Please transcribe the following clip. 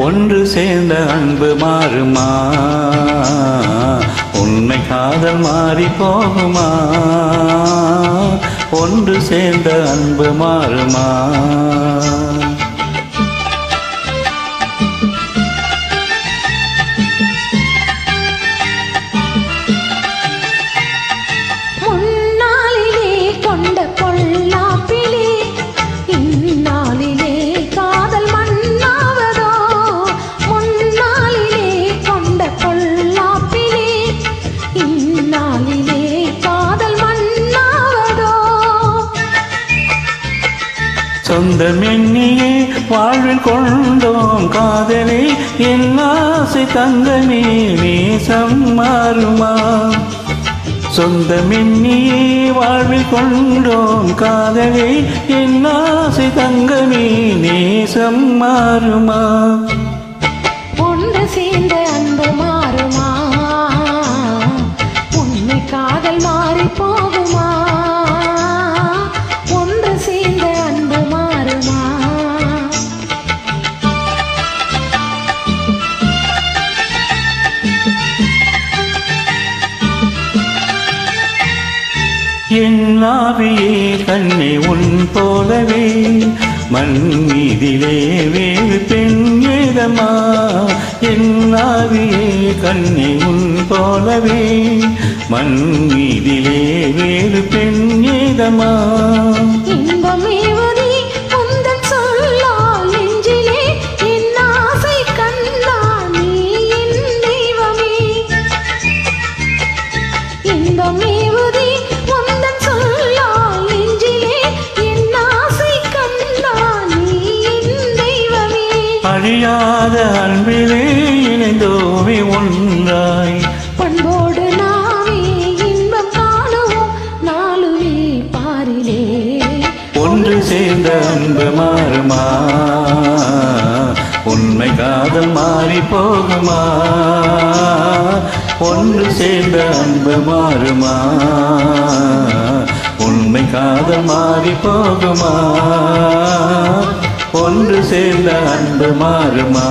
ஒன்று சேர்ந்த அன்பு மாறுமா? உண்மை காதல் மாறி போகுமா? ஒன்று சேர்ந்த அன்பு மாறுமா? சொந்தம் எண்ணியே வாழ்வில் கொண்டோம் காதலே. என் ஆசை தங்கமே நேசம் மாறுமா? சொந்தம் எண்ணியே வாழ்வில் கொண்டோம் காதலே. என் ஆசை தங்கமே நேசம் மாறுமா? என் ஆவியே தன்னை உன் போலவே மண்ணிதிலே வேறு பெண் ஏதமா என் ஆவியே கண்ணே உன் போலவே மண்ணிதிலே வேறு பெண் ஏதமா காதல் மாறி போகுமா? ஒன்று சேர்ந்த அன்பு மாறுமா? உண்மை காதல் மாறி போகுமா? ஒன்று சேர்ந்த அன்பு மாறுமா?